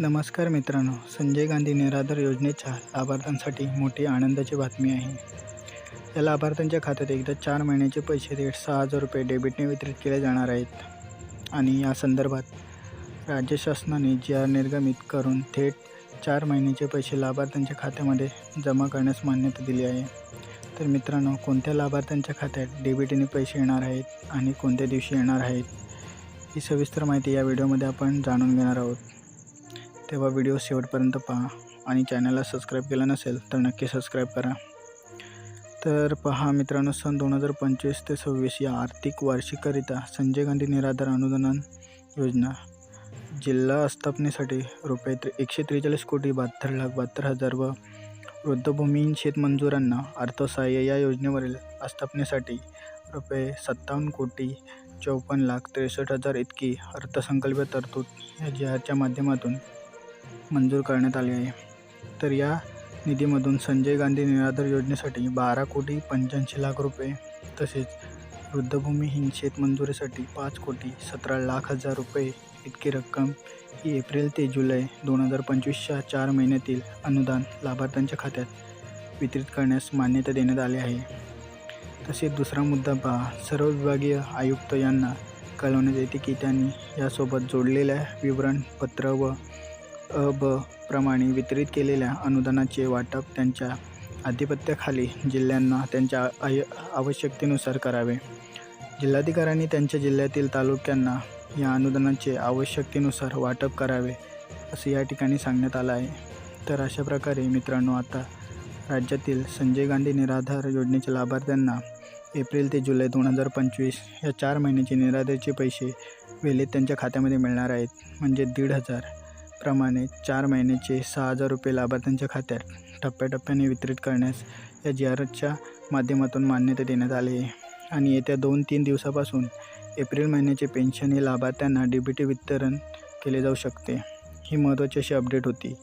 नमस्कार मित्रांनो संजय गांधी निराधार योजनेच्या लाभार्थ्यांसाठी मोठी आनंदाची बातमी आहे. या लाभार्थ्यांच्या खात्यात एकदा चार महिन्याचे पैसे दीड सहा हजार रुपये डेबिटने वितरित केले जाणार आहेत. आणि या संदर्भात राज्य शासनाने जी आर निर्गमित करून थेट चार महिन्याचे पैसे लाभार्थ्यांच्या खात्यामध्ये जमा करण्यास मान्यता दिली आहे. तर मित्रांनो कोणत्या लाभार्थ्यांच्या खात्यात डेबिटने पैसे येणार आहेत आणि कोणत्या दिवशी येणार आहेत ही सविस्तर माहिती या व्हिडिओमध्ये आपण जाणून घेणार आहोत. तेव्हा व्हिडिओ शेवटपर्यंत पहा आणि चॅनलला सबस्क्राईब केलं नसेल तर नक्की सबस्क्राईब करा. तर पहा मित्रांनो सन दोन हजार पंचवीस ते सव्वीस या आर्थिक वार्षिककरिता संजय गांधी निराधार अनुदान योजना जिल्हा आस्थापनेसाठी रुपये त्रे एकशे त्रेचाळीस कोटी बहात्तर लाख बहात्तर हजार व वृद्धभूमीहीन शेतमजुरांना अर्थसहाय्य या योजनेवरील आस्थापनेसाठी रुपये सत्तावन्न कोटी चौपन्न लाख त्रेसष्ट हजार इतकी अर्थसंकल्पीय तरतूद या जिहाच्या माध्यमातून मंजूर करण्यात आली आहे. तर या निधीमधून संजय गांधी निराधार योजनेसाठी बारा कोटी पंच्याऐंशी लाख रुपये तसेच वृद्धभूमीहीन शेतमंजुरीसाठी पाच कोटी सतरा लाख हजार रुपये इतकी रक्कम ही एप्रिल ते जुलै दोन हजार पंचवीसच्या चार महिन्यातील अनुदान लाभार्थ्यांच्या खात्यात वितरित करण्यास मान्यता देण्यात आली आहे. तसेच दुसरा मुद्दा पहा. सर्व विभागीय आयुक्त यांना कळवण्यात येते की त्यांनी यासोबत जोडलेल्या विवरणपत्र व अ ब प्रमाणे वितरित केलेल्या अनुदानाचे वाटप त्यांच्या आधिपत्याखाली जिल्ह्यांना त्यांच्या आय आवश्यकतेनुसार करावे. जिल्हाधिकाऱ्यांनी त्यांच्या जिल्ह्यातील तालुक्यांना या अनुदानाचे आवश्यकतेनुसार वाटप करावे असे या ठिकाणी सांगण्यात आलं आहे. तर अशा प्रकारे मित्रांनो आता राज्यातील संजय गांधी निराधार योजनेच्या लाभार्थ्यांना एप्रिल ते जुलै दोन हजार पंचवीस या चार महिन्याचे निराधारचे पैसे वेळेत त्यांच्या खात्यामध्ये मिळणार आहेत. म्हणजे दीड हजार. प्रमाणे चार महिन्याचे सहा हजार रुपये लाभार्थ्यांच्या खात्यात टप्प्याटप्प्याने वितरित करण्यास या जी आरच्या माध्यमातून मान्यता देण्यात आली आहे. आणि येत्या दोन तीन दिवसापासून एप्रिल महिन्याचे पेन्शन हे लाभार्थ्यांना डी बी टी वितरण केले जाऊ शकते. ही महत्त्वाची अशी अपडेट होती.